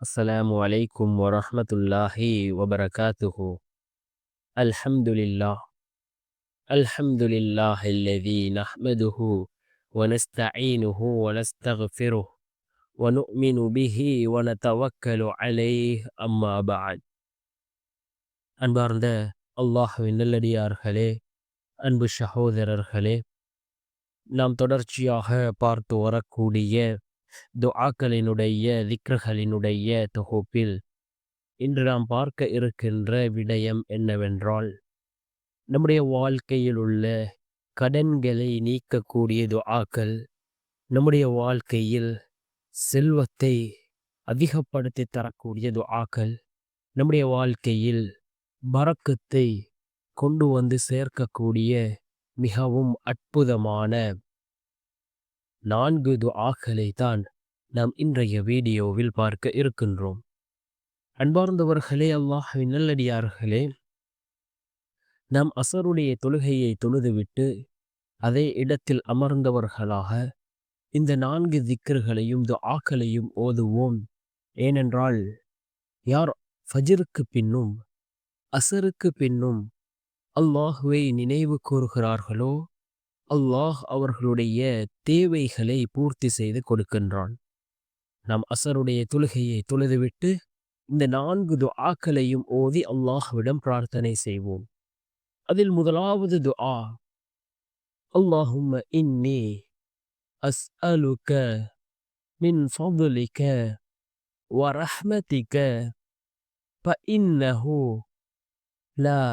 السلام عليكم ورحمة الله وبركاته الحمد لله الحمد لله الذي نحمده ونستعينه ونستغفره ونؤمن به ونتوكل عليه أما بعد அன்பார்ந்த அல்லாஹுவின் நல்லடியார்களே அன்பு சகோதரர்களே நாம் தொடர்ச்சியாக பார்த்து வரக்கூடிய துஆக்களினுடைய திக்ரகளினுடைய தொகுப்பில் இன்று நாம் பார்க்க இருக்கின்ற விடயம் என்னவென்றால் நம்முடைய வாழ்க்கையில் உள்ள கடன்களை நீக்கக்கூடிய துஆக்கள் நம்முடைய வாழ்க்கையில் செல்வத்தை அதிகப்படுத்தி தரக்கூடிய துஆக்கள் நம்முடைய வாழ்க்கையில் பறக்கத்தை கொண்டு வந்து சேர்க்கக்கூடிய மிகவும் அற்புதமான நான்கு துஆக்களை தான் நாம் இன்றைய வீடியோவில் பார்க்க இருக்கின்றோம். அன்பார்ந்தவர்களே அல்லாஹின் நல்லடியார்களே நாம் அசருடைய தொழுகையை தொழுதுவிட்டு அதே இடத்தில் அமர்ந்தவர்களாக இந்த நான்கு திக்கர்களையும் துஆக்களையும் ஓதுவோம். ஏனென்றால் யார் ஃபஜருக்கு பின்னும் அசருக்கு பின்னும் அல்லாஹுவை நினைவு கூறுகிறார்களோ அல்லாஹ் அவர்களுடைய தேவைகளை பூர்த்தி செய்து கொடுக்கின்றான். நம் அசருடைய தொழுகையை தொழுதுவிட்டு இந்த நான்கு துஆக்களையும் ஓதி அல்லாஹ்விடம் பிரார்த்தனை செய்வோம். அதில் முதலாவது துஆ அல்லாஹும்ம இன்னி அஸ்அலுக மின் ஃபதுலிக வரஹ்மதிக فإنه لا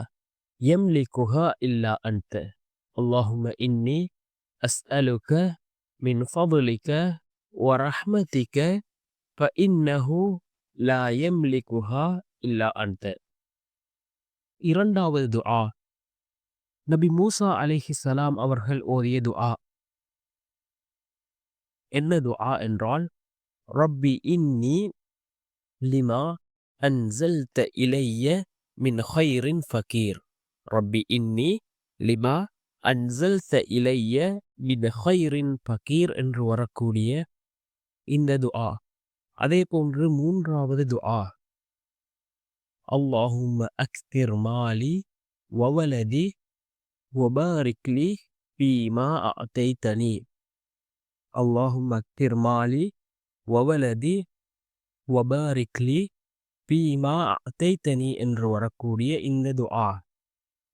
يملكها إلا أنت اللهم إني أسألك من فضلك ورحمتك فإنه لا يملكها إلا أنت இரண்டாவது துஆ நபி மூசா அலைஹி சலாம் அவர்கள் ஓதிய துஆ என்ன துஆ என்றால் ரப்பி இன்னி லிமா அன்சல்த இலைய மின் ஹைரின் ஃபகீர் ரப்பி இன்னி லிமா அன்சல்த இலைய மின் ஹொய்ரின் பகீர் என்று வரக்கூடிய இந்த துஆ. அதே போன்று மூன்றாவது துஆ. அல்லாஹும் அக்திர் மாலி வவலதி ஒபாரிக்லி பீமா அத்தை தனி அல்லாஹும் அக்திர் மாலி வவலதி ஒபாரிக்லி பீமா அத்தை தனி என்று வரக்கூடிய இந்த துஆ.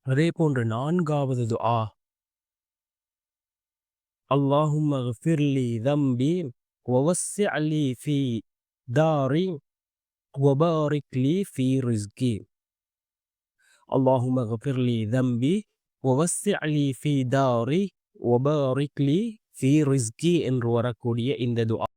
அதே போன்று நான்காவது துஆ. اللهم اغفر لي ذنبي ووسع لي في داري وبارك لي في رزقي اللهم اغفر لي ذنبي ووسع لي في داري وبارك لي في رزقي என்று வரக்கூடிய இந்த துஆ